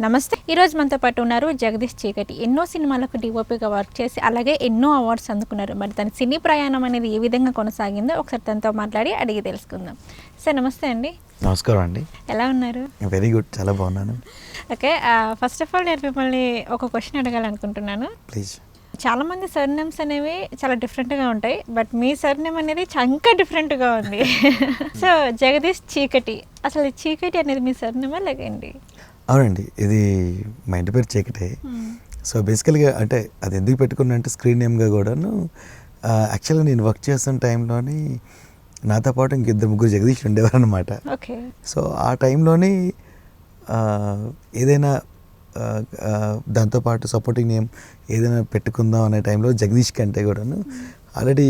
నమస్తే. ఈ రోజు మనతో పాటు ఉన్నారు జగదీష్ చీకటి. ఎన్నో సినిమాలకు డిఓపిగా వర్క్ చేసి అలాగే ఎన్నో అవార్డ్స్ అందుకున్నారు. మరి తన సినీ ప్రయాణం అనేది ఏ విధంగా కొనసాగిందో ఒకసారి తనతో మాట్లాడి అడిగి తెలుసుకుందాం. సార్ నమస్తే అండి. నమస్కారం అండి. ఎలా ఉన్నారు? వెరీ గుడ్ చాలా బాగున్నాను. ఓకే ఫస్ట్ ఆఫ్ ఆల్ నేను మిమ్మల్ని ఒక క్వశ్చన్ అడగాలనుకుంటున్నాను. ప్లీజ్ చాలా మంది సర్నేమ్స్ అనేవి చాలా డిఫరెంట్గా ఉంటాయి బట్ మీ సర్నేమ్ అనేది చ- ఇంకా డిఫరెంట్గా ఉంది. సో జగదీష్ చీకటి. అసలు చీకటి అనేది మీ సర్నేమా లేకండి అవునండి ఇది మా ఇంటి పేరు చీకటే. సో బేసికల్గా అంటే అది ఎందుకు పెట్టుకున్నా అంటే స్క్రీన్ నేమ్గా కూడాను యాక్చువల్గా నేను వర్క్ చేస్తున్న టైంలోని నాతో పాటు ఇంక ఇద్దరు ముగ్గురు జగదీష్ ఉండేవారు అనమాట ఓకే. సో ఆ టైంలోని ఏదైనా దాంతోపాటు సపోర్టింగ్ నేమ్ ఏదైనా పెట్టుకుందాం అనే టైంలో జగదీష్ కంటే కూడాను ఆల్రెడీ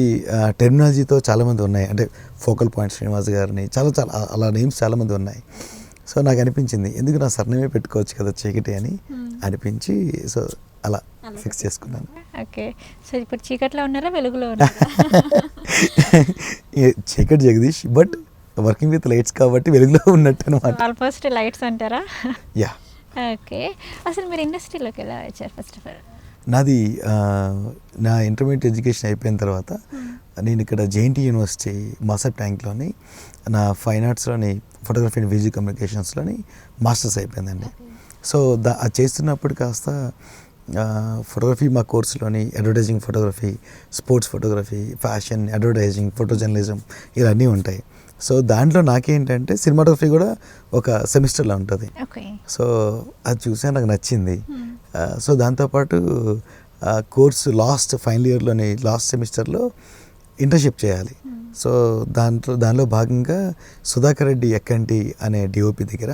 టెర్మినాలజీతో చాలామంది ఉన్నాయి. అంటే ఫోకల్ పాయింట్ శ్రీనివాస్ గారిని చాలా చాలా అలా నేమ్స్ చాలామంది ఉన్నాయి. సో నాకు అనిపించింది ఎందుకు నా సర్నేమే పెట్టుకోవచ్చు కదా చీకటి అని అనిపించి సో అలా ఫిక్స్ చేసుకున్నాను. ఓకే. సో ఇప్పుడు చీకట్లో ఉన్నారా వెలుగులో చీకటి Jagadish but working with lights కాబట్టి వెలుగులో ఉన్నట్టు అనమాట ఆల్మోస్ట్ లైట్స్ అంటారా? Yeah okay. అసలు మీరు ఇండస్ట్రీలోకి ఎలా వచ్చారు ఫస్ట్ ఆఫ్ ఆల్ నాది నా ఇంటర్మీడియట్ ఎడ్యుకేషన్ అయిపోయిన తర్వాత నేను ఇక్కడ జేఎన్టీ యూనివర్సిటీ మాసప్ ట్యాంక్లోని నా ఫైన్ ఆర్ట్స్లోని ఫోటోగ్రఫీ అండ్ విజువల్ కమ్యూనికేషన్స్లోని మాస్టర్స్ అయిపోయిందండి. సో దా అది చేస్తున్నప్పుడు కాస్త ఫోటోగ్రఫీ మా కోర్సులోని advertising photography sports photography fashion advertising photo journalism ఇవన్నీ ఉంటాయి. సో దాంట్లో నాకేంటంటే సినిమాటోగ్రఫీ కూడా ఒక సెమిస్టర్లో ఉంటుంది. సో అది చూసా నాకు నచ్చింది. సో దాంతోపాటు కోర్సు లాస్ట్ ఫైనల్ ఇయర్లోని లాస్ట్ సెమిస్టర్లో ఇంటర్న్షిప్ చేయాలి. సో దాంట్లో దానిలో భాగంగా సుధాకర్ రెడ్డి ఎక్కంటి అనే డిఓపి దగ్గర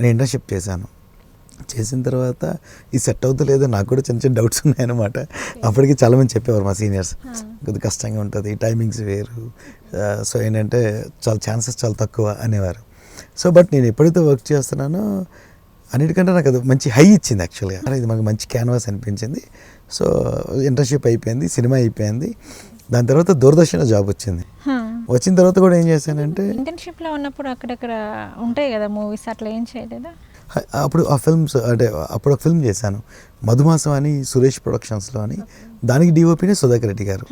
నేను ఇంటర్న్షిప్ చేశాను. చేసిన తర్వాత ఈ సెట్ అవుతలేదో నాకు కూడా చిన్న చిన్న డౌట్స్ ఉన్నాయన్నమాట. అప్పటికి చాలామంది చెప్పేవారు మా సీనియర్స్. కొద్దిగా కష్టంగా ఉంటుంది టైమింగ్స్ వేరు సో ఏంటంటే చాలా ఛాన్సెస్ చాలా తక్కువ అనేవారు. సో బట్ నేను ఎప్పుడైతే వర్క్ చేస్తున్నానో అన్నిటికంటే నాకు అది మంచి హై ఇచ్చింది యాక్చువల్గా. ఇది మనకు మంచి క్యాన్వాస్ అనిపించింది. సో ఇంటర్న్షిప్ అయిపోయింది సినిమా అయిపోయింది. దాని తర్వాత దూరదర్శన జాబ్ వచ్చింది. వచ్చిన తర్వాత కూడా ఏం చేశానంటే ఇంటర్న్షిప్లో ఉన్నప్పుడు అక్కడక్కడ ఉంటాయి కదా మూవీస్ అట్లా ఏం చేయలేదా? అప్పుడు ఆ ఫిల్మ్స్ అంటే అప్పుడు ఒక ఫిల్మ్ చేశాను. మధుమాసం అని సురేష్ ప్రొడక్షన్స్లో అని. దానికి డిఓపిని సుధాకర్ రెడ్డి గారు.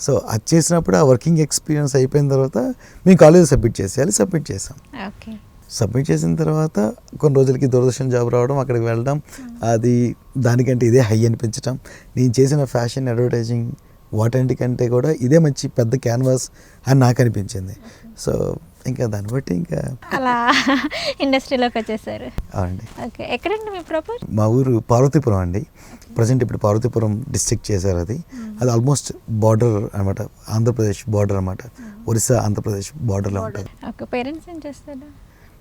సో అది చేసినప్పుడు ఆ వర్కింగ్ ఎక్స్పీరియన్స్ అయిపోయిన తర్వాత మేము కాలేజ్ సబ్మిట్ చేసేయాలి సబ్మిట్ చేసాం ఓకే. సబ్మిట్ చేసిన తర్వాత కొన్ని రోజులకి దూరదర్శన్ జాబ్ రావడం అక్కడికి వెళ్ళడం అది దానికంటే ఇదే హై అనిపించడం నేను చేసిన ఫ్యాషన్ అడ్వర్టైజింగ్ వాటన్నిటికంటే కూడా ఇదే మంచి పెద్ద క్యాన్వాస్ అని నాకు అనిపించింది. సో ఇంకా దాన్ని బట్టి ఇంకా అలా ఇండస్ట్రీలోకి వచ్చేసారు. అవునండి. ఓకే ఎక్కడండి మీ ప్రాపర్? మా ఊరు పార్వతీపురం అండి. ప్రజెంట్ ఇప్పుడు పార్వతీపురం డిస్ట్రిక్ట్ చేశారు అది. అది ఆల్మోస్ట్ బార్డర్ అనమాట ఆంధ్రప్రదేశ్ బార్డర్ అనమాట. ఒరిస్సా ఆంధ్రప్రదేశ్ బార్డర్లో ఉంటుంది. ఓకే పేరెంట్స్ ఏం చేస్తారు?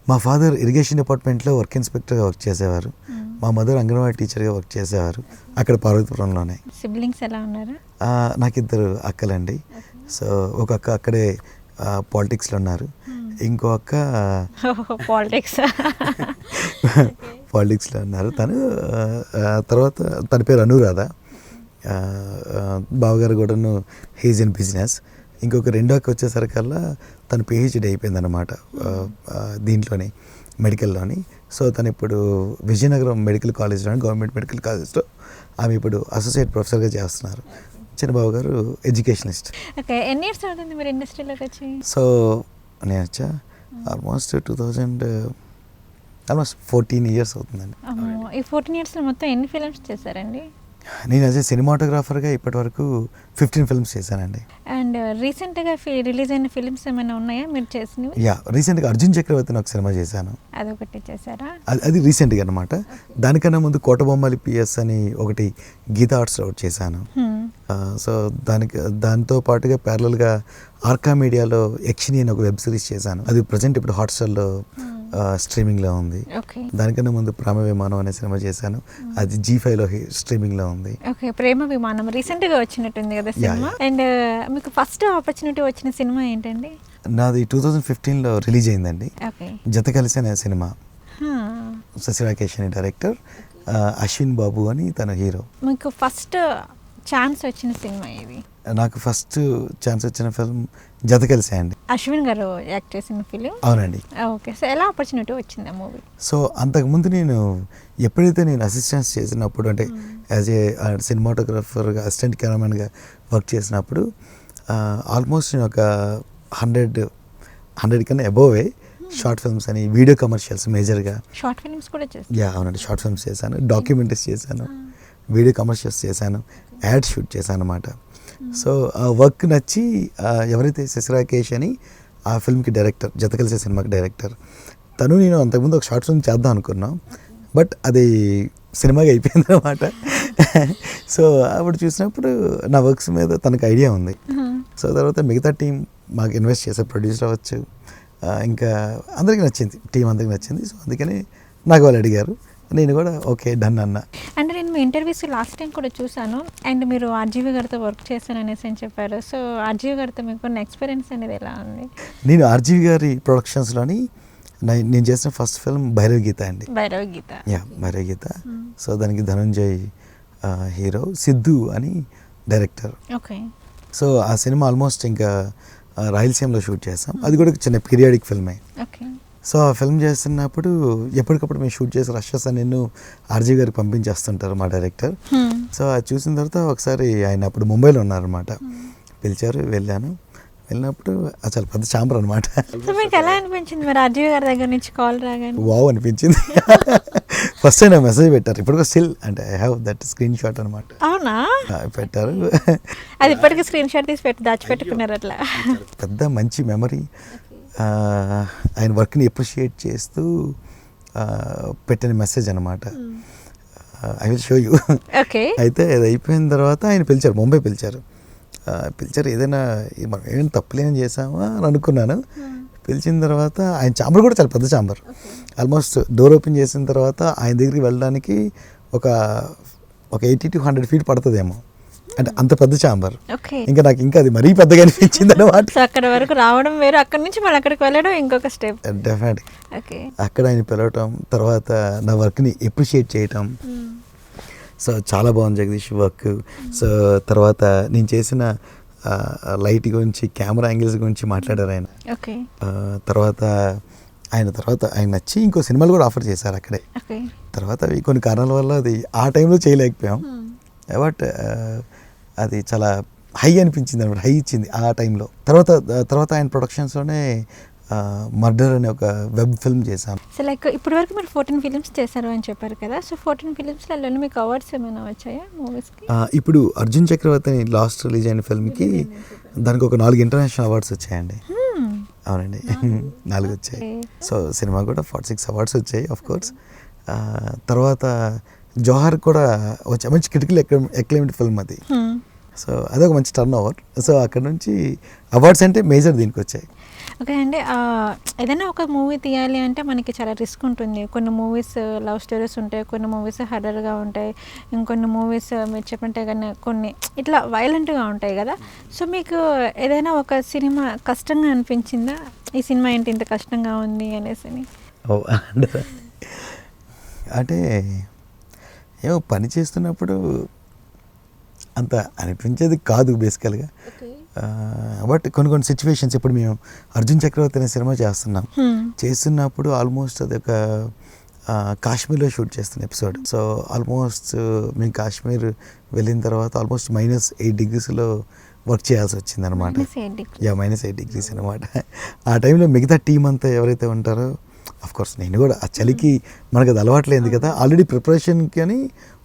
మా ఫాదర్ ఇరిగేషన్ డిపార్ట్మెంట్లో వర్క్ ఇన్స్పెక్టర్గా వర్క్ చేసేవారు. మా మదర్ అంగన్వాడీ టీచర్గా వర్క్ చేసేవారు. అక్కడ పార్వతీపురంలోనే. సిబ్లింగ్స్ ఎలా ఉన్నారు? ఆ, నాకిద్దరు అక్కలండి. సో ఒక అక్క అక్కడే పాలిటిక్స్లో ఉన్నారు. ఇంకో అక్క పాలిటిక్స్. పాలిటిక్స్లో ఉన్నారు. తను తర్వాత తన పేరు అనురాధ. బావగారు కూడాను హీజ్ ఇన్ బిజినెస్. ఇంకొక రెండో అక్క వచ్చేసరికల్లా తను పిహెచ్డి అయిపోయింది అనమాట దీంట్లోనే మెడికల్లోని. సో తను ఇప్పుడు విజయనగరం మెడికల్ కాలేజ్లో గవర్నమెంట్ మెడికల్ కాలేజ్లో ఆమె ఇప్పుడు అసోసియేట్ ప్రొఫెసర్గా చేస్తున్నారు. చిన్నబాబు గారు ఎడ్యుకేషనిస్ట్. ఓకే ఎన్ని ఇయర్స్ అవుతుంది మీరు ఇండస్ట్రీలోకి వచ్చి? సో నేను వచ్చా? Almost two thousand almost fourteen years అవుతుందండి. ఈ ఫోర్టీన్ ఇయర్స్లో మొత్తం ఎన్ని ఫిల్మ్స్ చేశారండి? నేను యాజ్ ఏ సినిమాటోగ్రాఫర్గా ఇప్పటివరకు ఫిఫ్టీన్ ఫిల్మ్స్ చేశానండి. అండ్ రీసెంట్గా రిలీజ్ అయిన ఫిల్మ్స్ ఏమైనా ఉన్నాయా మీరు చేసినవి? యా రీసెంట్గా అర్జున్ చక్రవర్తిని ఒక సినిమా చేశాను. అదొకటి చేశారా? అది అది రీసెంట్గా అనమాట దానికన్నా ముందు కోటబొమ్మలి పిఎస్ అని ఒకటి గీతా ఆర్ట్స్లో ఒకటి చేశాను. Hmm. సో దానికి దాంతో పాటుగా ప్యారలల్గా ఆర్కా మీడియాలో యక్షిని అని ఒక వెబ్ సిరీస్ చేశాను. అది ప్రజెంట్ ఇప్పుడు హాట్స్టార్లో స్ట్రీమింగ్లో ఉంది. ఓకే. దానికన్నా ముందు ప్రేమ విమానం అనే సినిమా చేశాను. అది జీ ఫైవ్లో స్ట్రీమింగ్లో ఉంది. ఓకే ప్రేమ విమానం. రీసెంట్గా వచ్చినట్టుంది కదా సినిమా. అండ్ మీకు ఫస్ట్ ఆపర్చునిటీ వచ్చిన సినిమా ఏంటండి? నాది టూ థౌజండ్ ఫిఫ్టీన్లో రిలీజ్ అయిందండి. జత కలిసి అనే సినిమా శశిరాకేష్ అని డైరెక్టర్ అశ్విన్ బాబు అని తన హీరో. మీకు ఫస్ట్ ఛాన్స్ వచ్చిన సినిమా ఇది. నాకు ఫస్ట్ ఛాన్స్ వచ్చిన ఫిల్మ్ జత కలిసే అండి అశ్విన్ గారు యాక్ట్ చేసిన ఫిలిం. అవునండి. ఓకే సో ఎలా ఆపర్చునిటీ వచ్చింది ఆ మూవీ సో అంతకుముందు నేను ఎప్పుడైతే నేను అసిస్టెన్స్ చేసినప్పుడు అంటే యాజ్ ఏ సినిమాటోగ్రఫర్గా అసిస్టెంట్ కెమెరామెన్గా వర్క్ చేసినప్పుడు ఆల్మోస్ట్ నేను ఒక హండ్రెడ్ హండ్రెడ్ కన్నా అబోవే షార్ట్ ఫిల్మ్స్ అని వీడియో కమర్షియల్స్ మేజర్గా షార్ట్ ఫిల్మ్స్ కూడా యా అవునండి షార్ట్ ఫిల్మ్స్ చేశాను డాక్యుమెంటరీస్ చేశాను. వీడియో కమర్షియల్స్ చేశాను యాడ్ షూట్ చేశాను అనమాట సో ఆ వర్క్ నచ్చి ఎవరైతే శశిరాకేష్ అని ఆ ఫిల్మ్కి డైరెక్టర్ జత కలిసే సినిమాకి డైరెక్టర్ తను నేను అంతకుముందు ఒక షార్ట్ ఫిల్మ్ చేద్దాం అనుకున్నాం. బట్ అది సినిమాగా అయిపోయింది అనమాట సో అప్పుడు చూసినప్పుడు నా వర్క్స్ మీద తనకు ఐడియా ఉంది. సో తర్వాత మిగతా టీం మాకు ఇన్వెస్ట్ చేసే ప్రొడ్యూసర్ అవ్వచ్చు. ఇంకా అందరికీ నచ్చింది టీం అందరికీ నచ్చింది. సో అందుకని నాకు వాళ్ళు అడిగారు. నేను కూడా ఓకే డన్ అన్న. అంటే నేను మీ ఇంటర్వ్యూస్ లాస్ట్ టైం కూడా చూసాను అండ్ మీరు ఆర్జీవి గారితో వర్క్ చేశాను అనేసి అని చెప్పారు. సో ఆర్జీవి గారితో మీకు ఉన్న ఎక్స్పీరియన్స్ అనేది ఎలా ఉంది? నేను ఆర్జీవి గారి ప్రొడక్షన్స్లోని నేను చేసిన ఫస్ట్ ఫిల్మ్ భైరవ గీత అండి. భైరవ గీత యా భైరవ గీత సో దానికి ధనంజయ్ హీరో సిద్ధు అని డైరెక్టర్. ఓకే. సో ఆ సినిమా ఆల్మోస్ట్ ఇంకా రాయలసీమలో షూట్ చేసాం అది కూడా చిన్న పీరియాడిక్ ఫిల్మే. ఓకే. సో ఆ ఫిల్మ్ చేస్తున్నప్పుడు ఎప్పటికప్పుడు మేము షూట్ చేసి రషెస్ అని నేను ఆర్జీ గారికి పంపించేస్తుంటారు మా డైరెక్టర్. సో అది చూసిన తర్వాత ఒకసారి ఆయన అప్పుడు ముంబైలో ఉన్నారనమాట పిలిచారు వెళ్ళాను. వెళ్ళినప్పుడు అసలు పెద్ద చాంబర్ అనమాట సో మీకు ఎలా అనిపించింది మరి ఆర్జీవి గారి దగ్గర నుంచి కాల్ రాగానే? వావ్ అనిపించింది. ఫస్ట్ టైం మెసేజ్ పెట్టారు. ఇప్పుడు స్టిల్ అంటే I have that screenshot అనమాట అవునా? పెట్టారు. అది ఇప్పటికీ స్క్రీన్ షాట్ తీసి పెట్టి దాచిపెట్టుకున్నారు అట్లా. పెద్ద మంచి మెమరీ. ఆయన వర్క్ని ఎప్రిషియేట్ చేస్తూ పెట్టిన మెసేజ్ అనమాట I will show you. Okay. అయితే అది అయిపోయిన తర్వాత ఆయన పిలిచారు ముంబై పిలిచారు. పిలిచారు ఏదైనా మనం ఏం తప్పులేం చేసామా? అని అనుకున్నాను. పిలిచిన తర్వాత ఆయన చాంబర్ కూడా చాలా పెద్ద చాంబర్. ఆల్మోస్ట్ డోర్ ఓపెన్ చేసిన తర్వాత ఆయన దగ్గరికి వెళ్ళడానికి ఒక ఒక ఎయిటీ టు హండ్రెడ్ ఫీట్ పడుతుందేమో. అంటే అంత పెద్ద చాంబర్ ఇంకా నాకు ఇంకా అది మరీ పెద్దగా అనిపించింది అనమాట అక్కడ వరకు రావడం వేరు అక్కడ నుంచి మళ్ళీ అక్కడికి వెళ్ళడం ఇంకొక స్టెప్. Definite okay. అక్కడ ఆయన పిలవటం తర్వాత నా వర్క్ని ఎప్రిషియేట్ చేయటం. సో చాలా బాగుంది జగదీష్ వర్క్. సో తర్వాత నేను చేసిన లైట్ గురించి కెమెరా యాంగిల్స్ గురించి మాట్లాడారు ఆయన. ఆ, తర్వాత ఆయన తర్వాత ఆయన నచ్చి ఇంకో సినిమాలు కూడా ఆఫర్ చేశారు అక్కడే. తర్వాత కొన్ని కారణాల వల్ల అది ఆ టైంలో చేయలేకపోయాం. బట్ అది చాలా హై అనిపించింది అనమాట హై ఇచ్చింది ఆ టైంలో. తర్వాత తర్వాత ఆయన ప్రొడక్షన్స్లోనే మర్డర్ అనే ఒక వెబ్ ఫిల్మ్ చేశాం సో లైక్ ఇప్పటి వరకు మీరు ఫోర్టీన్ ఫిలిమ్స్ చేశారు అని చెప్పారు కదా సో ఫోర్టీన్ ఫిలిమ్స్లలో మీకు అవార్డ్స్ ఏమైనా వచ్చాయా మూవీస్కి? ఇప్పుడు అర్జున్ చక్రవర్తి అని లాస్ట్ రిలీజ్ అయిన ఫిల్మ్కి దానికి ఒక నాలుగు ఇంటర్నేషనల్ అవార్డ్స్ వచ్చాయండి. అవునండి. నాలుగు. వచ్చాయి. సో సినిమా కూడా ఫార్టీ సిక్స్ అవార్డ్స్ వచ్చాయి ఆఫ్ కోర్స్ తర్వాత జోహార్ కూడా వచ్చే మంచి క్రిటికల్ ఎక్లైమ్డ్ ఫిల్మ్ అది. సో అదొక మంచి టర్న్ ఓవర్ సో అక్కడ నుంచి అవార్డ్స్ అంటే మేజర్ దీనికి వచ్చాయి ఓకే అండి ఏదైనా ఒక మూవీ తీయాలి అంటే మనకి చాలా రిస్క్ ఉంటుంది. కొన్ని మూవీస్ లవ్ స్టోరీస్ ఉంటాయి కొన్ని మూవీస్ హర్రర్గా ఉంటాయి ఇంకొన్ని మూవీస్ మీరు చెప్పంటే కానీ కొన్ని ఇట్లా వైలెంట్గా ఉంటాయి కదా. సో మీకు ఏదైనా ఒక సినిమా కష్టంగా అనిపించిందా? ఈ సినిమా ఏంటి ఇంత కష్టంగా ఉంది అనేసి అంటే ఏమో పని చేస్తున్నప్పుడు అంత అనిపించేది కాదు బేసికల్గా బట్ కొన్ని కొన్ని సిచ్యువేషన్స్ ఇప్పుడు మేము అర్జున్ చక్రవర్తి అనే సినిమా చేస్తున్నాం. Hmm. చేస్తున్నప్పుడు ఆల్మోస్ట్ అది ఒక కాశ్మీర్లో షూట్ చేస్తున్న ఎపిసోడ్ సో ఆల్మోస్ట్ మేము కాశ్మీర్ వెళ్ళిన తర్వాత ఆల్మోస్ట్ మైనస్ ఎయిట్ డిగ్రీస్లో వర్క్ చేయాల్సి వచ్చింది అనమాట. యా మైనస్ ఎయిట్ డిగ్రీస్ అనమాట ఆ టైంలో మిగతా టీం అంతా ఎవరైతే ఉంటారో కోర్స్ నేను కూడా ఆ చలికి మనకు అది అలవాట్లేదు కదా ఆల్రెడీ ప్రిపరేషన్కి అని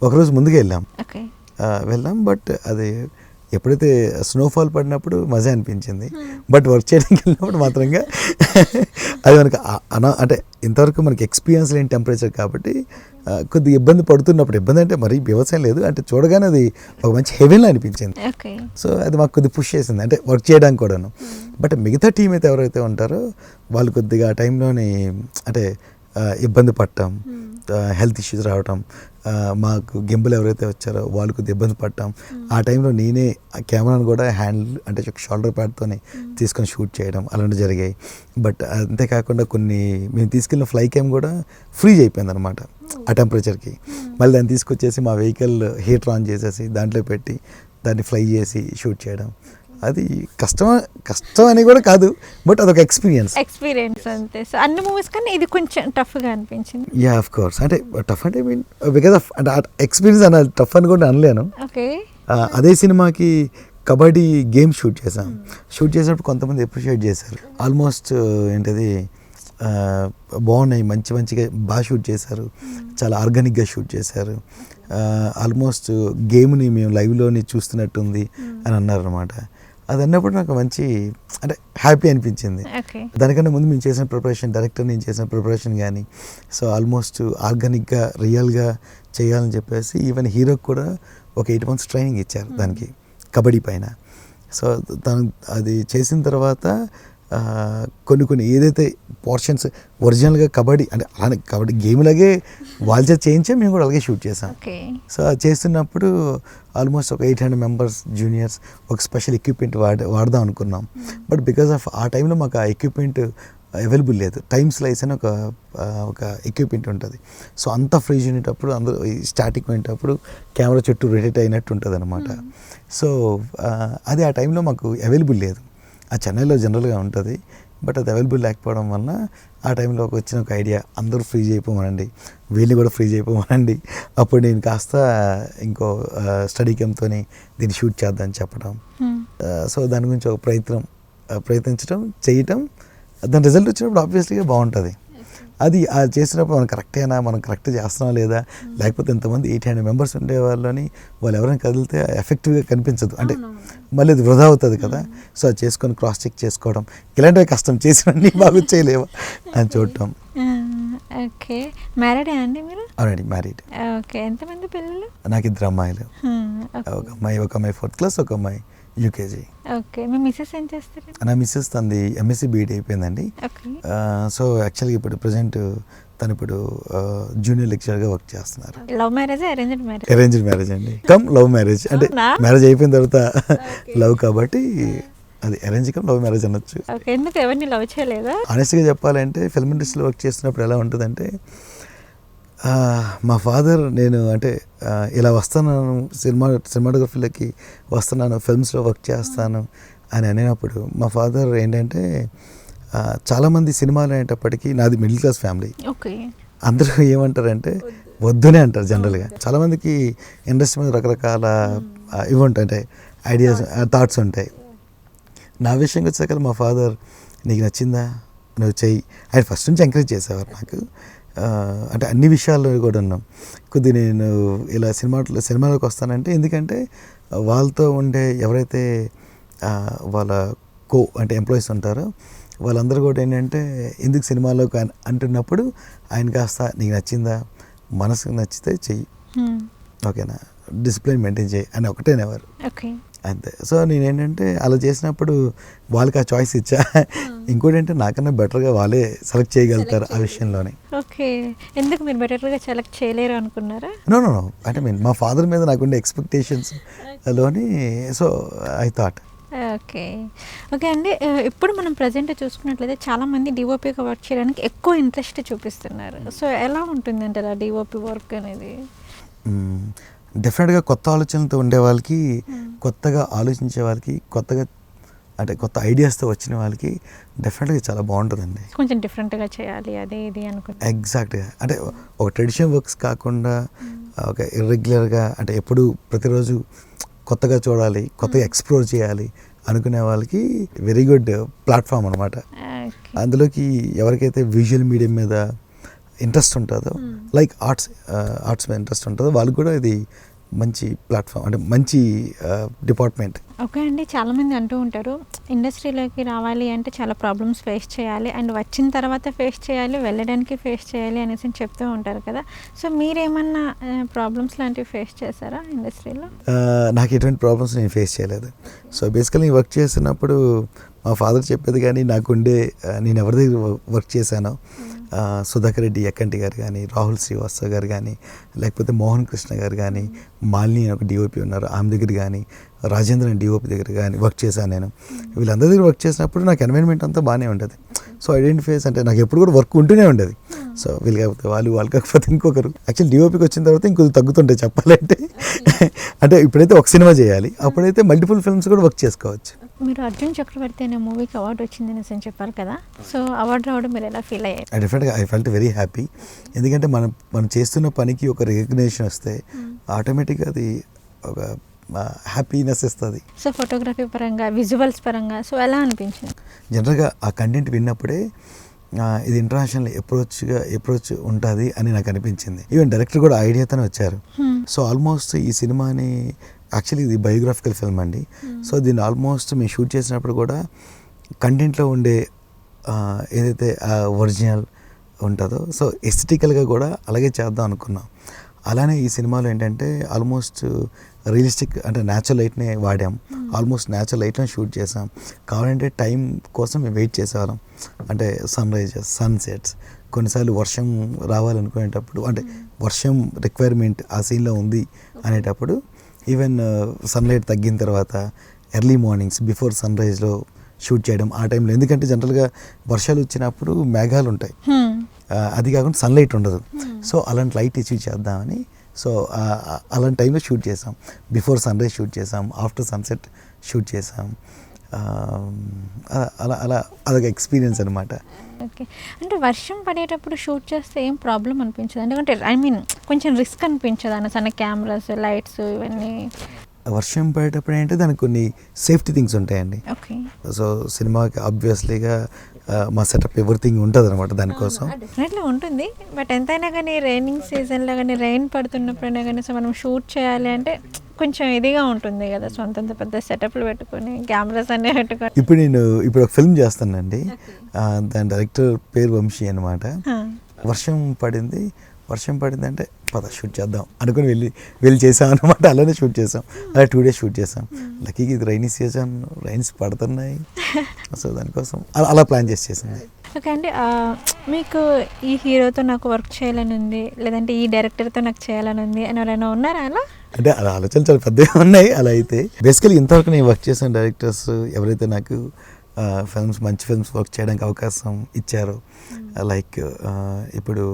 ఒకరోజు ముందుగా వెళ్ళాం. వెళ్ళాం బట్ అది ఎప్పుడైతే స్నోఫాల్ పడినప్పుడు మజా అనిపించింది. బట్ వర్క్ చేయడానికి వెళ్ళినప్పుడు మాత్రంగా అది మనకు అనా అంటే ఇంతవరకు మనకి ఎక్స్పీరియన్స్ లేని టెంపరేచర్ కాబట్టి కొద్దిగా ఇబ్బంది పడుతున్నప్పుడు ఇబ్బంది అంటే మరీ వ్యవసాయం లేదు అంటే చూడగానే అది ఒక మంచి హెవెన్లో అనిపించింది. సో అది మాకు కొద్దిగా పుష్ చేసింది అంటే వర్క్ చేయడానికి కూడాను. బట్ మిగతా టీం అయితే ఎవరైతే ఉంటారో వాళ్ళు కొద్దిగా ఆ టైంలోని అంటే ఇబ్బంది పడటం హెల్త్ ఇష్యూస్ రావటం మాకు గెంబులు ఎవరైతే వచ్చారో వాళ్ళకు ఇబ్బంది పడటం ఆ టైంలో నేనే ఆ కెమెరాను కూడా హ్యాండిల్ అంటే షోల్డర్ ప్యాడ్తోనే తీసుకొని షూట్ చేయడం అలాంటివి జరిగాయి. బట్ అంతేకాకుండా కొన్ని మేము తీసుకెళ్ళిన ఫ్లై క్యామ్ కూడా ఫ్రీజ్ అయిపోయింది అనమాట ఆ టెంపరేచర్కి. మళ్ళీ దాన్ని తీసుకొచ్చేసి మా వెహికల్ హీటర్ ఆన్ చేసేసి దాంట్లో పెట్టి దాన్ని ఫ్లై చేసి షూట్ చేయడం. అది కష్టం కష్టం అని కూడా కాదు బట్ అదొక ఎక్స్పీరియన్స్. ఎక్స్పీరియన్స్ అంతే. సో అన్ని మూవీస్ కన్నా ఇది కొంచెం టఫ్గా అనిపించింది. Yeah of course. అంటే టఫ్ అంటే మీన్ బికాస్ ఆఫ్ అంటే ఎక్స్పీరియన్స్ అన్న టఫ్ అని కూడా అనలేను. ఓకే. అదే సినిమాకి కబడ్డీ గేమ్ షూట్ చేసాం షూట్ చేసినప్పుడు కొంతమంది అప్రిషియేట్ చేశారు. ఆల్మోస్ట్ ఏంటది బాగున్నాయి మంచి మంచిగా బాగా షూట్ చేశారు. చాలా ఆర్గానిక్గా షూట్ చేశారు. ఆల్మోస్ట్ గేమ్ని మేము లైవ్లోని చూస్తున్నట్టుంది అని అన్నారు అనమాట అది అన్నప్పుడు నాకు మంచి అంటే హ్యాపీ అనిపించింది. దానికన్నా ముందు మేము చేసిన ప్రిపరేషన్ డైరెక్టర్ నేను చేసిన ప్రిపరేషన్ కానీ సో ఆల్మోస్ట్ ఆర్గానిక్గా రియల్గా చేయాలని చెప్పేసి ఈవెన్ హీరోకి కూడా ఒక ఎయిట్ మంత్స్ ట్రైనింగ్ ఇచ్చారు దానికి కబడ్డీ పైన. సో తను అది చేసిన తర్వాత కొన్ని కొన్ని ఏదైతే పోర్షన్స్ ఒరిజినల్గా కబడ్డీ అంటే అలానే కబడ్డీ గేమ్ లాగే వాళ్ళ చేత చేయించే మేము కూడా అలాగే షూట్ చేసాం సో అది చేస్తున్నప్పుడు ఆల్మోస్ట్ ఒక ఎయిట్ హండ్రెడ్ మెంబర్స్ జూనియర్స్ ఒక స్పెషల్ ఎక్విప్మెంట్ వాడ వాడదాం అనుకున్నాం. బట్ బికాస్ ఆఫ్ ఆ టైంలో మాకు ఆ ఎక్విప్మెంట్ అవైలబుల్ లేదు. టైమ్ స్లైస్ అని ఒక ఒక ఎక్విప్మెంట్ ఉంటుంది. సో అంత ఫ్రీజ్ ఉండేటప్పుడు అందరూ స్టాటిక్ ఉండేటప్పుడు కెమెరా చుట్టూ రొటేట్ అయినట్టు ఉంటుంది అనమాట సో ఆ, అది ఆ టైంలో మాకు అవైలబుల్ లేదు. ఆ చెన్నైలో జనరల్గా ఉంటుంది బట్ అది అవైలబుల్ లేకపోవడం వలన ఆ టైంలో ఒక వచ్చిన ఒక ఐడియా అందరూ ఫ్రీజ్ అయిపోమనండి వీళ్ళు కూడా ఫ్రీజ్ అయిపోమనండి అప్పుడు నేను కాస్త ఇంకో స్టడీ క్యాంప్తోని దీన్ని షూట్ చేద్దామని చెప్పడం. సో దాని గురించి ఒక ప్రయత్నం ప్రయత్నించడం చేయటం దాని రిజల్ట్ వచ్చినప్పుడు ఆబ్వియస్లీగా బాగుంటుంది. అది ఆ చేసినప్పుడు మనం కరెక్టేనా? మనం కరెక్ట్ చేస్తున్నాం లేదా? లేకపోతే ఎంతమంది ఎయిట్ హండ్రెడ్ మెంబర్స్ ఉండే వాళ్ళని వాళ్ళు ఎవరైనా కదిలితే ఎఫెక్టివ్గా కనిపించదు. అంటే మళ్ళీ అది వృధా అవుతుంది కదా. సో అది చేసుకొని క్రాస్ చెక్ చేసుకోవడం ఇలాంటివి కష్టం చేసినవన్నీ బాగా చేయలేవా అని చూడటం. ఓకే. మ్యారీడే అండి మీరు? అవునండి మ్యారీడ్. ఓకే. ఎంతమంది పిల్లలు? నాకు ఇద్దరు అమ్మాయిలు ఒక అమ్మాయి ఒక అమ్మాయి ఫోర్త్ క్లాస్ ఒక అమ్మాయి. యూకేజీ. ఓకే. మీ మిస్సెస్ ఏం చేస్తారు? నా మిస్సెస్ తంది ఎంఎస్సీ బీఈడీ అయిపోయిందండి. సో యాక్చువల్గా ఇప్పుడు ప్రజెంట్ తను ఇప్పుడు జూనియర్ లెక్చరర్గా వర్క్ చేస్తున్నారు. Love marriage arranged marriage? Arranged marriage అండి. Come love marriage. అంటే? మ్యారేజ్ అయిపోయిన తర్వాత లవ్ కాబట్టి అది అరేంజ్ కమ్ లవ్ మ్యారేజ్ అనొచ్చు. ఎందుకు ఎవరిని లవ్ చేయలేదా? ఆనెస్ట్గా చెప్పాలంటే ఫిల్మ్ ఇండస్ట్రీలో వర్క్ చేస్తున్నప్పుడు ఎలా ఉంటుందంటే మా ఫాదర్ నేను అంటే ఇలా వస్తున్నాను సినిమా సినిమాటోగ్రఫీలకి వస్తున్నాను ఫిల్మ్స్లో వర్క్ చేస్తాను అని అనేటప్పుడు మా ఫాదర్ ఏంటంటే చాలామంది సినిమాలు అనేటప్పటికీ నాది మిడిల్ క్లాస్ ఫ్యామిలీ. ఓకే. అందరూ ఏమంటారంటే వద్దునే అంటారు జనరల్గా. చాలామందికి ఇండస్ట్రీ మీద రకరకాల ఆ, ఇవి ఉంటాయి అంటే ఐడియాస్ థాట్స్ ఉంటాయి. నా విషయంకి వచ్చాక మా ఫాదర్ నీకు నచ్చిందా? నువ్వు చెయ్యి. ఆయన ఫస్ట్ నుంచి ఎంకరేజ్ చేసేవారు నాకు. అంటే అన్ని విషయాల్లో కూడా ఉన్నాం. కొద్ది నేను ఇలా సినిమా సినిమాలోకి వస్తానంటే ఎందుకంటే వాళ్ళతో ఉండే ఎవరైతే వాళ్ళ కో అంటే ఎంప్లాయీస్ ఉంటారో వాళ్ళందరూ కూడా ఏంటంటే ఎందుకు సినిమాలోకి అంటున్నప్పుడు ఆయన కాస్త నీకు నచ్చిందా మనసుకు నచ్చితే చెయ్యి. ఓకేనా? డిసిప్లిన్ మెయింటైన్ చేయి అని ఒకటేనేవారు. ఓకే. అంతే. సో నేనేంటంటే అలా చేసినప్పుడు వాళ్ళకి ఆ చాయిస్ ఇచ్చా. ఇంకోటి ఏంటంటే నాకన్నా బెటర్గా వాళ్ళే సెలెక్ట్ చేయగలుగుతారు ఆ విషయంలోనే. ఓకే. ఎందుకు మీరు బెటర్గా సెలెక్ట్ చేయలేరు అనుకున్నారా? నో నో నో అంటే మీన్ మా ఫాదర్ మీద నాకుండే ఎక్స్పెక్టేషన్స్లోని so I thought okay. Okay అండి ఇప్పుడు మనం ప్రజెంట్ చూసుకున్నట్లయితే చాలామంది డిఓపిగా వర్క్ చేయడానికి ఎక్కువ ఇంట్రెస్ట్ చూపిస్తున్నారు. సో ఎలా ఉంటుంది అంటారా డిఓపి వర్క్ అనేది? డెఫినెట్గా కొత్త ఆలోచనలతో ఉండే వాళ్ళకి కొత్తగా ఆలోచించే వాళ్ళకి కొత్తగా అంటే కొత్త ఐడియాస్తో వచ్చిన వాళ్ళకి డెఫినెట్గా చాలా బాగుంటుందండి. కొంచెం డిఫరెంట్గా చేయాలి అదే ఇది అనుకుంటా. ఎగ్జాక్ట్గా అంటే ఒక ట్రెడిషనల్ వర్క్స్ కాకుండా ఒక ఇర్రెగ్యులర్గా అంటే ఎప్పుడు ప్రతిరోజు కొత్తగా చూడాలి కొత్తగా ఎక్స్ప్లోర్ చేయాలి అనుకునే వాళ్ళకి వెరీ గుడ్ ప్లాట్ఫామ్ అనమాట అందులోకి ఎవరికైతే విజువల్ మీడియం మీద ఇంట్రెస్ట్ ఉంటుందో లైక్ ఆర్ట్స్ ఆర్ట్స్ మీద ఇంట్రెస్ట్ ఉంటుందో వాళ్ళకి కూడా ఇది మంచి ప్లాట్ఫామ్ అంటే మంచి డిపార్ట్మెంట్. ఓకే అండి. చాలామంది అంటూ ఉంటారు ఇండస్ట్రీలోకి రావాలి అంటే చాలా ప్రాబ్లమ్స్ ఫేస్ చేయాలి. అండ్ వచ్చిన తర్వాత ఫేస్ చేయాలి వెళ్ళడానికి ఫేస్ చేయాలి అనేసి చెప్తూ ఉంటారు కదా. సో మీరేమన్నా ప్రాబ్లమ్స్ లాంటివి ఫేస్ చేశారా ఇండస్ట్రీలో? నాకు ఎటువంటి ప్రాబ్లమ్స్ నేను ఫేస్ చేయలేదు. సో బేసికలీ వర్క్ చేస్తున్నప్పుడు మా ఫాదర్ చెప్పేది కానీ నాకుండే నేను ఎవరి దగ్గర వర్క్ చేశానో సుధాకర్ రెడ్డి ఎక్కంటి గారు కానీ రాహుల్ శ్రీవాస్తవ్ గారు కానీ లేకపోతే మోహన్ కృష్ణ గారు కానీ మాలిని ఒక డిఓపి ఉన్నారు ఆమె దగ్గర కానీ రాజేంద్రన్ డిఓపి దగ్గర కానీ వర్క్ చేశాను నేను. వీళ్ళందరి దగ్గర వర్క్ చేసినప్పుడు నాకు ఎన్వైర్న్మెంట్ అంతా బాగానే ఉండేది. సో ఐడెంటిఫైస్ అంటే నాకు ఎప్పుడు కూడా వర్క్ ఉంటూనే ఉండేది. సో వీళ్ళు కాకపోతే వాళ్ళు వాళ్ళు కాకపోతే ఇంకొకరు. యాక్చువల్ డిఓపికి వచ్చిన తర్వాత ఇంకొంచెం తగ్గుతుంటాయి చెప్పాలంటే. అంటే ఇప్పుడైతే ఒక సినిమా చేయాలి. అప్పుడైతే మల్టిపుల్ ఫిల్మ్స్ కూడా వర్క్ చేసుకోవచ్చు. మీరు అర్జున్ చక్రవర్తి అనే మూవీకి అవార్డు వచ్చింది అనేసి అని చెప్పారు కదా. సో అవార్డు రావడం మీరు ఎలా ఫీల్ అయ్యారు? డెఫినెట్గా ఐ ఫెల్ట్ వెరీ హ్యాపీ ఎందుకంటే మనం మనం చేస్తున్న పనికి ఒక రికగ్నేషన్ వస్తే ఆటోమేటిక్గా అది ఒక హ్యాపీనెస్ ఇస్తుంది. సో ఫోటోగ్రఫీ పరంగా విజువల్స్ పరంగా సో ఎలా అనిపించింది? జనరల్గా ఆ కంటెంట్ విన్నప్పుడే ఇది ఇంటర్నేషనల్ అప్రోచ్గా అప్రోచ్ ఉంటుంది అని నాకు అనిపించింది. ఈవెన్ డైరెక్టర్ కూడా ఐడియాతోనే వచ్చారు. Hmm. సో ఆల్మోస్ట్ ఈ సినిమాని యాక్చువల్లీ ఇది బయోగ్రాఫికల్ ఫిల్మ్ అండి. సో దీన్ని ఆల్మోస్ట్ మేము షూట్ చేసినప్పుడు కూడా కంటెంట్లో ఉండే ఏదైతే ఒరిజినల్ ఉంటుందో సో ఎస్థెటికల్గా కూడా అలాగే చేద్దాం అనుకున్నాం. అలానే ఈ సినిమాలో ఏంటంటే ఆల్మోస్ట్ రియలిస్టిక్ అంటే న్యాచురల్ లైట్నే వాడాం. ఆల్మోస్ట్ న్యాచురల్ లైట్నే షూట్ చేసాం. కావాలంటే టైం కోసం మేము వెయిట్ చేసేవాళ్ళం. అంటే సన్ రైజెస్ సన్సెట్స్ కొన్నిసార్లు వర్షం రావాలనుకునేటప్పుడు అంటే వర్షం రిక్వైర్మెంట్ ఆ సీన్లో ఉంది అనేటప్పుడు ఈవెన్ సన్లైట్ తగ్గిన తర్వాత ఎర్లీ మార్నింగ్స్ బిఫోర్ సన్ రైజ్లో షూట్ చేయడం ఆ టైంలో ఎందుకంటే జనరల్గా వర్షాలు వచ్చినప్పుడు మేఘాలు ఉంటాయి. Hmm. అది కాకుండా సన్లైట్ ఉండదు. సో అలాంటి లైట్ ఇచ్చి చేద్దామని సో అలాంటి టైంలో షూట్ చేసాం. బిఫోర్ సన్ రైజ్ షూట్ చేసాం. ఆఫ్టర్ సన్సెట్ షూట్ చేసాం. అలా- అలా అదొక ఎక్స్పీరియన్స్ అనమాట ఓకే. అంటే వర్షం పడేటప్పుడు షూట్ చేస్తే ఏం ప్రాబ్లం అనిపించదు? ఎందుకంటే ఐ మీన్ కొంచెం రిస్క్ అనిపించదు అన్న సన్న కెమెరాస్ లైట్స్ ఇవన్నీ. వర్షం పడేటప్పుడు ఏంటంటే దానికి కొన్ని సేఫ్టీ థింగ్స్ ఉంటాయండి. ఓకే. సో సినిమాకి ఆబ్వియస్లీగా మా సెటప్ ఎవ్రీథింగ్ ఉంటుంది అనమాట దానికోసం డెఫినెట్లీ ఉంటుంది. బట్ ఎంతైనా కానీ రైనింగ్ సీజన్లో కానీ రైన్ పడుతున్నప్పుడైనా కానీ సో మనం షూట్ చేయాలి అంటే కొంచెం ఇదిగా ఉంటుంది కదా సో అంతంత పెద్ద సెటప్లు పెట్టుకొని కెమెరాస్ అన్నీ పెట్టుకొని. ఇప్పుడు నేను ఇప్పుడు ఒక ఫిల్మ్ చేస్తానండి. దాని డైరెక్టర్ పేరు వంశీ అనమాట. వర్షం పడింది. వర్షం పడింది అంటే పద షూట్ చేద్దాం అనుకుని వెళ్ళి వెళ్ళి చేసాం అనమాట అలానే షూట్ చేసాం. అలా టూ డేస్ షూట్ చేసాం. లక్కీకి ఇది రైనీ సీజన్ రైన్స్ పడుతున్నాయి. సో దానికోసం అలా అలా ప్లాన్ చేసి చేసింది. ఓకే అండి మీకు ఈ హీరోతో నాకు వర్క్ చేయాలని ఉంది లేదంటే ఈ డైరెక్టర్తో నాకు చేయాలని ఉంది అని ఎవరైనా ఉన్నారా అలా? అంటే అలా ఆలోచనలు చాలా పెద్దగా ఉన్నాయి అలా అయితే. బేసికలీ ఇంతవరకు నేను వర్క్ చేసిన డైరెక్టర్స్ ఎవరైతే నాకు ఫిల్మ్స్ మంచి ఫిల్మ్స్ వర్క్ చేయడానికి అవకాశం ఇచ్చారో లైక్ ఇప్పుడు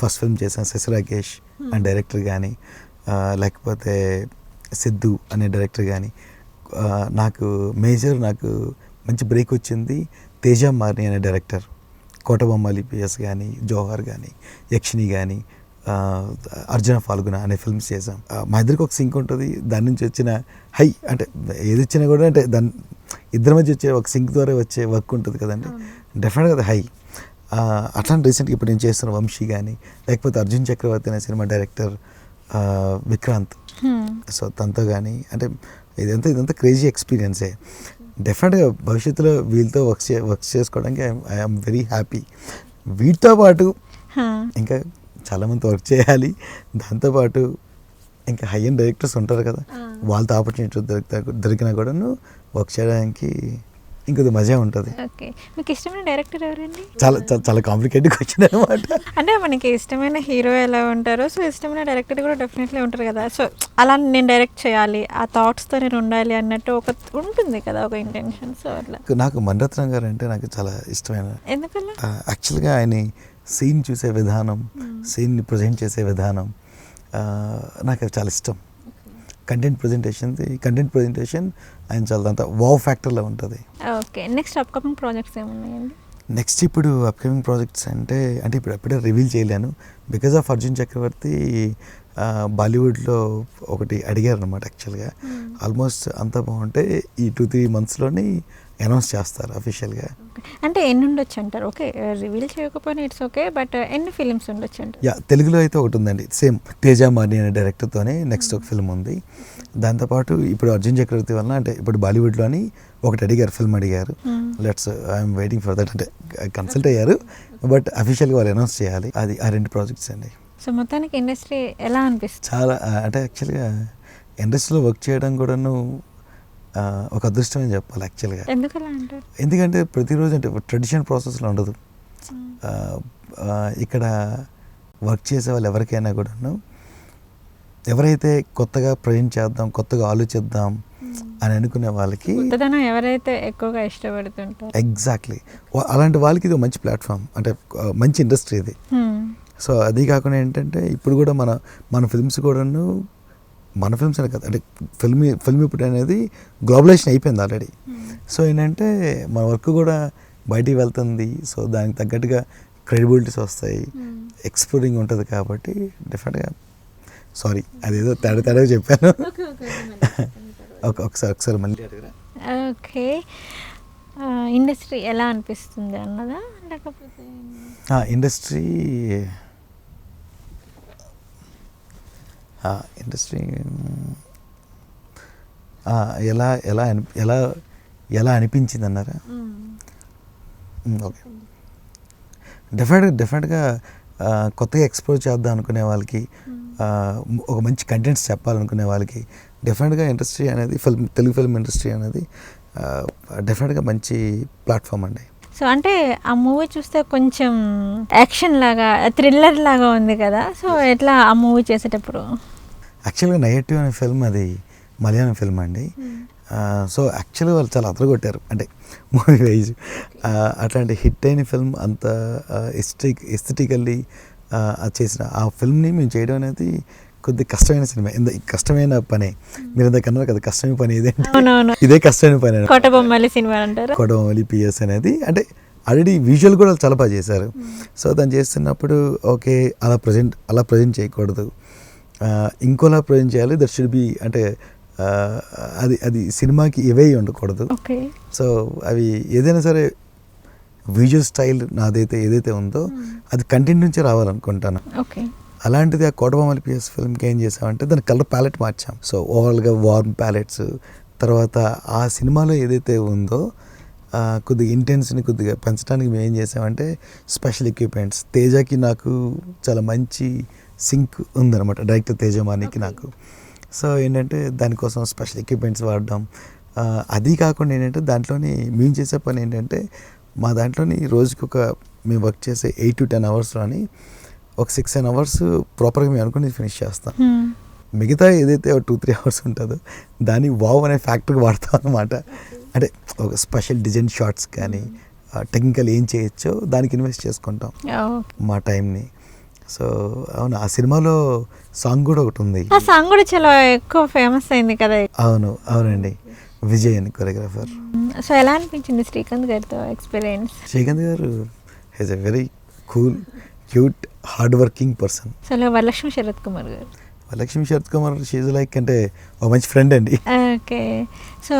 ఫస్ట్ ఫిల్మ్ చేసిన శశి రాకేష్ అండ్ డైరెక్టర్ కానీ లేకపోతే సిద్ధు అనే డైరెక్టర్ కానీ నాకు మేజర్ నాకు మంచి బ్రేక్ వచ్చింది తేజ మార్ని అనే డైరెక్టర్ కోటబొమ్మాలి పిఎస్ కానీ జోహర్ కానీ యక్షిని కానీ అర్జున ఫాల్గుణ అనే ఫిల్మ్స్ చేసాం మా ఇద్దరికి ఒక సింక్ ఉంటుంది. దాని నుంచి వచ్చిన హై అంటే ఏది వచ్చినా కూడా అంటే దాని ఇద్దరి మధ్య వచ్చే ఒక సింక్ ద్వారా వచ్చే వర్క్ ఉంటుంది కదండి. డెఫినెట్గా అది హై. అట్లాంటి రీసెంట్గా ఇప్పుడు నేను చేస్తున్న వంశీ కానీ లేకపోతే అర్జున్ చక్రవర్తి అనే సినిమా డైరెక్టర్ విక్రాంత్. హ్మ్. సో తనతో కానీ అంటే ఇదంతా ఇదంతా క్రేజీ ఎక్స్పీరియన్సే డెఫినెట్గా భవిష్యత్తులో వీళ్ళతో వర్క్ చే వర్క్ చేసుకోవడానికి ఐఎమ్ వెరీ హ్యాపీ వీటితో పాటు. ఇంకా చాలామంది వర్క్ చేయాలి. దాంతోపాటు ఇంకా హై అండ్ డైరెక్టర్స్ ఉంటారు కదా. వాళ్ళతో ఆపర్చునిటీ దొరికితే దొరికినా కూడాను వర్క్ చేయడానికి ఇంకొద్ది మజా ఉంటుంది. ఓకే. మీకు ఇష్టమైన డైరెక్టర్ ఎవరండి? చాలా చాలా కాంప్లికేటెడ్ క్వశ్చన్ అనమాట అంటే మనకి ఇష్టమైన హీరో ఎలా ఉంటారో సో ఇష్టమైన డైరెక్టర్ కూడా డెఫినెట్లీ ఉంటారు కదా. సో అలా నేను డైరెక్ట్ చేయాలి ఆ థాట్స్తో నేను ఉండాలి అన్నట్టు ఒక ఉంటుంది కదా ఒక ఇంటెన్షన్ సో అట్లా. నాకు మణిరత్నం గారు అంటే నాకు చాలా ఇష్టమైన ఎందుకలా? యాక్చువల్గా ఆయన సీన్ చూసే విధానం సీన్ని ప్రజెంట్ చేసే విధానం నాకు అది చాలా ఇష్టం. కంటెంట్ ప్రజెంటేషన్ కంటెంట్ ప్రజెంటేషన్ ఆయన చాలా అంత వావ్ ఫ్యాక్టర్లో ఉంటుంది. ఓకే నెక్స్ట్ అప్కమింగ్ ప్రాజెక్ట్స్ ఏమున్నాయండి? నెక్స్ట్ ఇప్పుడు అప్కమింగ్ ప్రాజెక్ట్స్ అంటే అంటే ఇప్పుడు ఎప్పుడే రివీల్ చేయలేను. బికాజ్ ఆఫ్ అర్జున్ చక్రవర్తి బాలీవుడ్లో ఒకటి అడిగారు అనమాట యాక్చువల్గా ఆల్మోస్ట్ అంతా బాగుంటే ఈ టూ త్రీ మంత్స్లోని అనౌన్స్ చేస్తారు అఫీషియల్గా. అంటే ఎన్ని ఉండొచ్చు అంటారు? ఓకే రివీల్ చేయకపోయినా ఇట్స్ ఓకే బట్ ఎన్ని ఫిలిమ్స్ ఉండొచ్చు అంటారు? యా తెలుగులో అయితే ఒకటి ఉందండి. సేమ్ తేజ మార్ని అనే డైరెక్టర్తోనే నెక్స్ట్ ఒక ఫిల్మ్ ఉంది. దాంతోపాటు ఇప్పుడు అర్జున్ చక్రవర్తి వలన అంటే ఇప్పుడు బాలీవుడ్లోని ఒకటి అడిగారు ఫిల్మ్ అడిగారు. Hmm. Let's I'm waiting for that అంటే కన్సల్ట్ అయ్యారు. బట్ అఫీషియల్గా వాళ్ళు అనౌన్స్ చేయాలి. అది ఆ రెండు ప్రాజెక్ట్స్ అండి. సో మొత్తానికి ఇండస్ట్రీ ఎలా అనిపిస్తుంది? చాలా ఆ, అంటే యాక్చువల్గా ఇండస్ట్రీలో వర్క్ చేయడం కూడాను ఒక అదృష్టం అని చెప్పాలి యాక్చువల్గా. ఎందుకంటే ప్రతిరోజు అంటే ట్రెడిషనల్ ప్రాసెస్లో ఉండదు. ఇక్కడ వర్క్ చేసే వాళ్ళు ఎవరికైనా కూడాను ఎవరైతే కొత్తగా ప్రజెంట్ చేద్దాం కొత్తగా ఆలోచిద్దాం అని అనుకునే వాళ్ళకి ఎవరైతే ఎక్కువగా ఇష్టపడుతుంటారు. ఎగ్జాక్ట్లీ. అలాంటి వాళ్ళకి ఇది మంచి ప్లాట్ఫామ్ అంటే మంచి ఇండస్ట్రీ ఇది. సో అది కాకుండా ఏంటంటే ఇప్పుడు కూడా మన మన ఫిల్మ్స్ కూడాను మన ఫిల్మ్స్ అనే కదా. అంటే ఫిల్మ్ ఫిల్మ్ ఇప్పుడు అనేది గ్లోబలైజేషన్ అయిపోయింది ఆల్రెడీ సో ఏంటంటే మన వర్క్ కూడా బయటికి వెళ్తుంది. సో దానికి తగ్గట్టుగా క్రెడిబిలిటీస్ వస్తాయి. ఎక్స్ప్లోరింగ్ ఉంటుంది కాబట్టి డెఫినెట్గా సారీ అదేదో తేడా తేడా చెప్పాను. ఒక ఒకసారి ఒకసారి మళ్ళీ అడగరా? ఓకే ఇండస్ట్రీ ఎలా అనిపిస్తుంది అన్నదా? లేకపోతే ఇండస్ట్రీ ఇండస్ట్రీ ఎలా ఎలా అని ఎలా ఎలా అనిపించింది అన్నారా ఓకే. డెఫినెట్గా డెఫినెట్గా కొత్తగా ఎక్స్ప్లోర్ చేద్దాం అనుకునే వాళ్ళకి ఒక మంచి కంటెంట్స్ చెప్పాలనుకునే వాళ్ళకి డెఫినెట్గా ఇండస్ట్రీ అనేది ఫిల్మ్ తెలుగు ఫిల్మ్ ఇండస్ట్రీ అనేది డెఫినెట్గా మంచి ప్లాట్ఫామ్ అండి. సో అంటే ఆ మూవీ చూస్తే కొంచెం యాక్షన్ లాగా థ్రిల్లర్ లాగా ఉంది కదా? సో ఎట్లా ఆ మూవీ చేసేటప్పుడు? యాక్చువల్గా నెగటివ్ అనే ఫిల్మ్ అది మలయాళం ఫిల్మ్ అండి. సో యాక్చువల్గా వాళ్ళు చాలా అదరగొట్టారు. అంటే మూవీ వైజ్. అట్లాంటి హిట్ అయిన ఫిల్మ్ అంత ఎస్థెటిక్ ఎస్థెటికల్లీ అది చేసిన ఆ ఫిల్మ్ని మేము చేయడం అనేది కొద్ది కష్టమైన సినిమా. ఇంత కష్టమైన పనే. మీరు ఇందాక అన్నారు కదా కష్టమైన పని అవునవును. ఇదే కష్టమైన పని అని. కోటబొమ్మలి సినిమా అంటారు. కొడవలి పిఎస్ అనేది. అంటే ఆల్రెడీ విజువల్ కూడా చాలా బాగా చేశారు. సో దాన్ని చేస్తున్నప్పుడు ఓకే అలా ప్రజెంట్ అలా ప్రజెంట్ చేయకూడదు. ఇంకోలా ప్రజెంట్ చేయాలి. దట్ షుడ్ బి అంటే అది అది సినిమాకి ఇవే ఉండకూడదు. సో అవి ఏదైనా సరే విజువల్ స్టైల్ నాదైతే ఏదైతే ఉందో అది కంటెంట్ నుంచే రావాలనుకుంటాను. అలాంటిది ఆ కోటబొమ్మల పిఎస్ ఫిల్మ్కి ఏం చేసామంటే దాని కలర్ ప్యాలెట్ మార్చాం. సో ఓవరాల్గా వార్మ్ ప్యాలెట్స్ తర్వాత ఆ సినిమాలో ఏదైతే ఉందో కొద్దిగా ఇంటెన్స్ని కొద్దిగా పెంచడానికి మేము ఏం చేసామంటే స్పెషల్ ఎక్విప్మెంట్స్ తేజకి నాకు చాలా మంచి సింక్ ఉందన్నమాట డైరెక్టర్ తేజమానికి నాకు. సో ఏంటంటే దానికోసం స్పెషల్ ఎక్విప్మెంట్స్ వాడడం అది కాకుండా ఏంటంటే దాంట్లోని మేము చేసే పని ఏంటంటే మా దాంట్లోని రోజుకి ఒక మేము వర్క్ చేసే ఎయిట్ టు టెన్ అవర్స్లోని ఒక సిక్స్ సెవెన్ అవర్స్ ప్రాపర్గా మేము అనుకుని ఫినిష్ చేస్తాం. మిగతా ఏదైతే టూ త్రీ అవర్స్ ఉంటుందో దాన్ని వావ్ అనే ఫ్యాక్టరీకి వాడతాం అనమాట అంటే ఒక స్పెషల్ డిజైన్ షార్ట్స్ కానీ టెక్నికల్ ఏం చేయొచ్చో దానికి ఇన్వెస్ట్ చేసుకుంటాం మా టైంని. సో అవును ఆ సినిమాలో సాంగ్ కూడా ఒకటి ఉంది. ఆ సాంగ్ కూడా చాలా ఎక్కువ ఫేమస్ అయింది కదా. అవును అవునండి. విజయ్ అని కొరియోగ్రాఫర్. సో ఎలా అనిపించింది శ్రీకాంత్ గారితో experience? Srikanth garu he's a very cool cute hard working person. So Varalakshmi Sarath Kumar garu. Lakshmi Sarath Kumar she's like అంటే ఒక మంచి ఫ్రెండ్ అండి. ఓకే. సో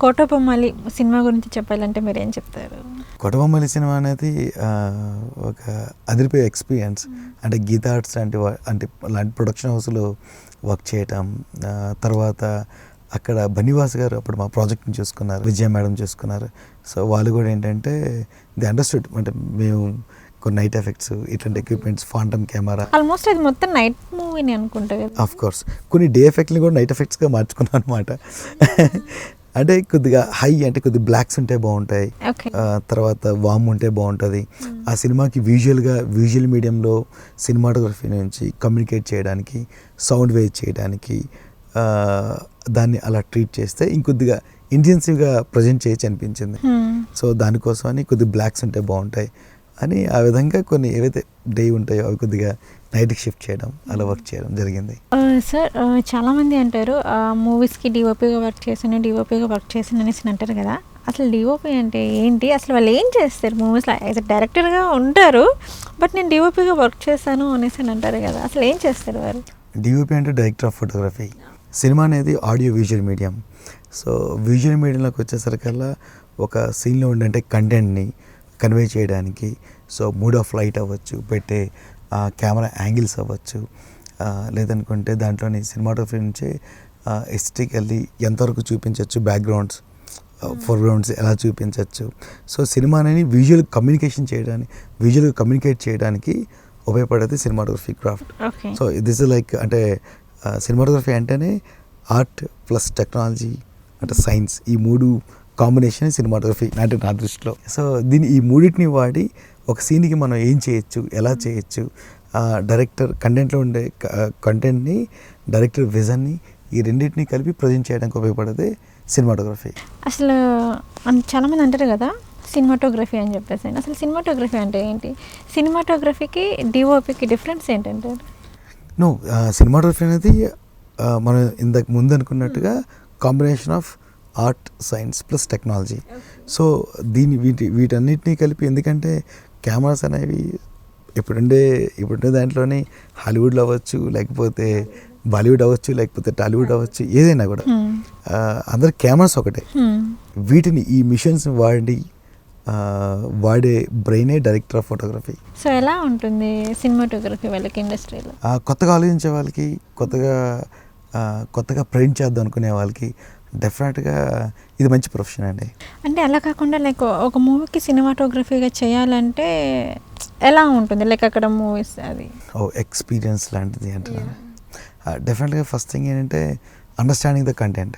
కోటబొమ్మాలి సినిమా గురించి చెప్పాలంటే మీరు ఏం చెప్తారు? కొటబొమ్మలి సినిమా అనేది ఒక అదిరిపోయే ఎక్స్పీరియన్స్ అంటే గీతా ఆర్ట్స్ లాంటి అంటే లాంటి ప్రొడక్షన్ హౌస్లో వర్క్ చేయటం తర్వాత అక్కడ బనివాస్ గారు అప్పుడు మా ప్రాజెక్ట్ని చూసుకున్నారు విజయ మేడం చూసుకున్నారు. సో వాళ్ళు కూడా ఏంటంటే ది అండర్స్టూడ్ అంటే మేము కొన్ని నైట్ ఎఫెక్ట్స్ ఇట్లాంటి ఎక్విప్మెంట్స్ ఫాంటమ్ కెమెరా ఆల్మోస్ట్ అది మొత్తం నైట్ మూవీని అనుకుంటా ఆఫ్ కోర్స్ కొన్ని డే ఎఫెక్ట్ని కూడా నైట్ ఎఫెక్ట్స్గా మార్చుకున్నాను అనమాట అంటే కొద్దిగా హై అంటే కొద్దిగా బ్లాక్స్ ఉంటే బాగుంటాయి. తర్వాత వామ్ ఉంటే బాగుంటుంది. ఆ సినిమాకి విజువల్గా విజువల్ మీడియంలో సినిమాటోగ్రఫీ నుంచి కమ్యూనికేట్ చేయడానికి సౌండ్ వేవ్ చేయడానికి దాన్ని అలా ట్రీట్ చేస్తే ఇంకొద్దిగా ఇంటెన్సివ్గా ప్రజెంట్ చేయొచ్చు అనిపించింది. సో దానికోసం అని కొద్దిగా బ్లాక్స్ ఉంటే బాగుంటాయి. అని ఆ విధంగా కొన్ని ఏవైతే డే ఉంటాయో అవి కొద్దిగా నైట్కి షిఫ్ట్ చేయడం అలా వర్క్ చేయడం జరిగింది. సార్ చాలామంది అంటారు మూవీస్కి డిఓపిగా వర్క్ చేసాను డిఓపిగా వర్క్ చేసాను అనేసి అంటారు కదా. అసలు డిఓపి అంటే ఏంటి? అసలు వాళ్ళు ఏం చేస్తారు మూవీస్లో? యాజ్ డైరెక్టర్గా ఉంటారు బట్ నేను డిఓపిగా వర్క్ చేశాను అనేసి అని అంటారు కదా. అసలు ఏం చేస్తారు వారు? డిఓపి అంటే డైరెక్టర్ ఆఫ్ ఫోటోగ్రఫీ. సినిమా అనేది audio visual medium. So visual మీడియంలోకి వచ్చేసరికల్లా ఒక సీన్లో ఉండే కంటెంట్ని కన్వే చేయడానికి. సో మూడ్ ఆఫ్ లైట్ అవ్వచ్చు పెట్టే కెమెరా యాంగిల్స్ అవ్వచ్చు. లేదనుకుంటే దాంట్లోని సినిమాటోగ్రఫీ నుంచి ఎస్టికల్లీ ఎంతవరకు చూపించవచ్చు బ్యాక్గ్రౌండ్స్ ఫోర్గ్రౌండ్స్ ఎలా చూపించవచ్చు సో సినిమా అనేది విజువల్ కమ్యూనికేషన్ చేయడానికి విజువల్ కమ్యూనికేట్ చేయడానికి ఉపయోగపడేది cinematography craft. So this is like అంటే సినిమాటోగ్రఫీ అంటేనే ఆర్ట్ ప్లస్ టెక్నాలజీ అంటే సైన్స్ ఈ మూడు కాంబినేషన్ సినిమాటోగ్రఫీ అంటే నా దృష్టిలో. సో దీని ఈ మూడింటిని వాడి ఒక సీన్కి మనం ఏం చేయొచ్చు ఎలా చేయొచ్చు డైరెక్టర్ కంటెంట్లో ఉండే కంటెంట్ని డైరెక్టర్ విజన్ని ఈ రెండింటిని కలిపి ప్రజెంట్ చేయడానికి ఉపయోగపడేది సినిమాటోగ్రఫీ. అసలు చాలామంది అంటారు కదా సినిమాటోగ్రఫీ అని చెప్పేసి. అసలు సినిమాటోగ్రఫీ అంటే ఏంటి? సినిమాటోగ్రఫీకి డిఓపికి డిఫరెన్స్ ఏంటంటారు నో సినిమాటోగ్రఫీ అనేది మనం ఇంతకు ముందు అనుకున్నట్టుగా combination of art science plus technology. So దీని వీటి వీటన్నిటినీ కలిపి ఎందుకంటే కెమెరాస్ అనేవి ఇప్పుడుండే ఇప్పుడుండే దాంట్లోనే హాలీవుడ్లో అవ్వచ్చు లేకపోతే బాలీవుడ్ అవ్వచ్చు లేకపోతే టాలీవుడ్ అవ్వచ్చు ఏదైనా కూడా. అందరి కెమెరాస్ ఒకటే. వీటిని ఈ మిషన్స్ వాడి వాడే బ్రెయినే డైరెక్టర్ ఆఫ్ ఫోటోగ్రఫీ. సో ఎలా ఉంటుంది సినిమాటోగ్రఫీ వాళ్ళకి ఇండస్ట్రీలో? కొత్తగా ఆలోచించే వాళ్ళకి కొత్తగా కొత్తగా ప్రింట్ చేద్దాం అనుకునే వాళ్ళకి డెఫినెట్గా ఇది మంచి ప్రొఫెషన్ అండి. అంటే అలా కాకుండా లైక్ ఒక మూవీకి సినిమాటోగ్రఫీగా చేయాలంటే ఎలా ఉంటుంది? లైక్ అక్కడ మూవీస్ అది. ఓ ఎక్స్పీరియన్స్ లాంటిది అంటున్నాను డెఫినెట్గా ఫస్ట్ థింగ్ ఏంటంటే understanding the content.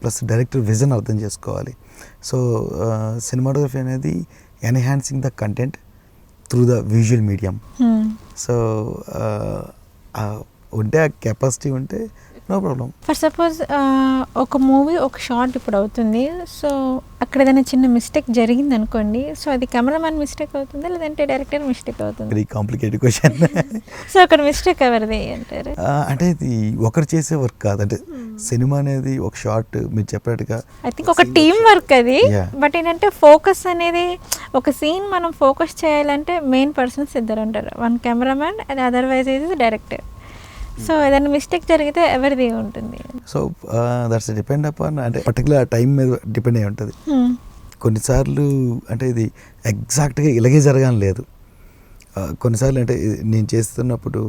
Plus director vision అర్థం చేసుకోవాలి. సో సినిమాటోగ్రఫీ అనేది enhancing the content through the visual medium. So ఉంటే ఆ కెపాసిటీ ఉంటే నో ప్రాబ్లం ఫర్ సపోజ్ ఒక మూవీ ఒక షార్ట్ ఇప్పుడు అవుతుంది. సో అక్కడ ఏదైనా చిన్న మిస్టేక్ జరిగింది అనుకోండి సో అది కెమెరామ్యాన్ మిస్టేక్ అవుతుందా లేదంటే డైరెక్టర్ మిస్టేక్ అవుతుంది. వెరీ కాంప్లికేటెడ్ క్వశ్చన్ సో అక్కడ మిస్టేక్ ఎవరిది అంటారు? అంటే ఇది ఒకరు చేసే వర్క్ కాదు. అంటే సినిమా అనేది ఒక షార్ట్ మీరు చెప్పినట్టుగా ఐ థింక్ ఒక టీం వర్క్ అది. బట్ ఏంటంటే ఫోకస్ అనేది ఒక సీన్ మనం ఫోకస్ చేయాలంటే మెయిన్ పర్సన్స్ ఇద్దరు ఉంటారు. వన్ కెమెరామ్యాన్ అండ్ అదర్వైజ్ ఇది డైరెక్టర్ సో ఏదైనా మిస్టేక్ జరిగితే ఎవరిది ఉంటుంది? సో దట్స్ డిపెండ్ అపాన్ అంటే పర్టికులర్ టైం మీద డిపెండ్ అయి ఉంటుంది. కొన్నిసార్లు అంటే ఇది ఎగ్జాక్ట్గా ఇలాగే జరగాలని లేదు. కొన్నిసార్లు అంటే నేను చేస్తున్నప్పుడు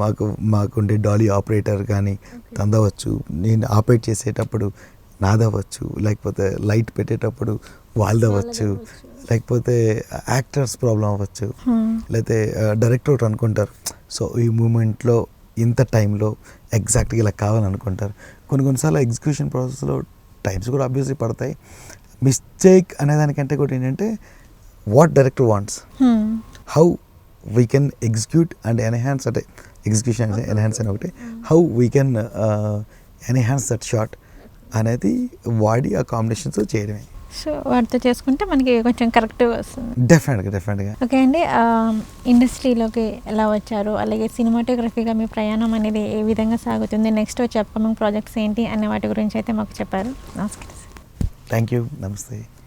మాకు మాకుండే డాలీ ఆపరేటర్ కానీ తందవచ్చు నేను ఆపరేట్ చేసేటప్పుడు నాదవచ్చు లేకపోతే లైట్ పెట్టేటప్పుడు వాళ్ళదవచ్చు లేకపోతే యాక్టర్స్ ప్రాబ్లం అవ్వచ్చు. లేకపోతే డైరెక్టర్ ఒకటి అనుకుంటారు. సో ఈ మూమెంట్లో ఇంత టైంలో ఎగ్జాక్ట్గా ఇలా కావాలనుకుంటారు. కొన్ని కొన్నిసార్లు ఎగ్జిక్యూషన్ ప్రాసెస్లో టైమ్స్ కూడా అబ్వియస్లీ పడతాయి. మిస్టేక్ అనేదానికంటే కూడా ఏంటంటే what director wants. How we can execute and enhance అంటే ఎగ్జిక్యూషన్ ఎన్హాన్స్ అని ఒకటి. How we can enhance that shot అనేది వాడి ఆ కాంబినేషన్స్ చేయడమే. సో వాటితో చేసుకుంటే మనకి కొంచెం కరెక్ట్గా వస్తుంది. డెఫినెట్గా డెఫినెట్గా ఓకే అండి ఇండస్ట్రీలోకి ఎలా వచ్చారు? అలాగే సినిమాటోగ్రఫీగా మీ ప్రయాణం అనేది ఏ విధంగా సాగుతుంది? నెక్స్ట్ వచ్చే అప్కమింగ్ ప్రాజెక్ట్స్ ఏంటి? అనే వాటి గురించి అయితే మాకు చెప్పారు. నమస్కారం. థ్యాంక్ యూ నమస్తే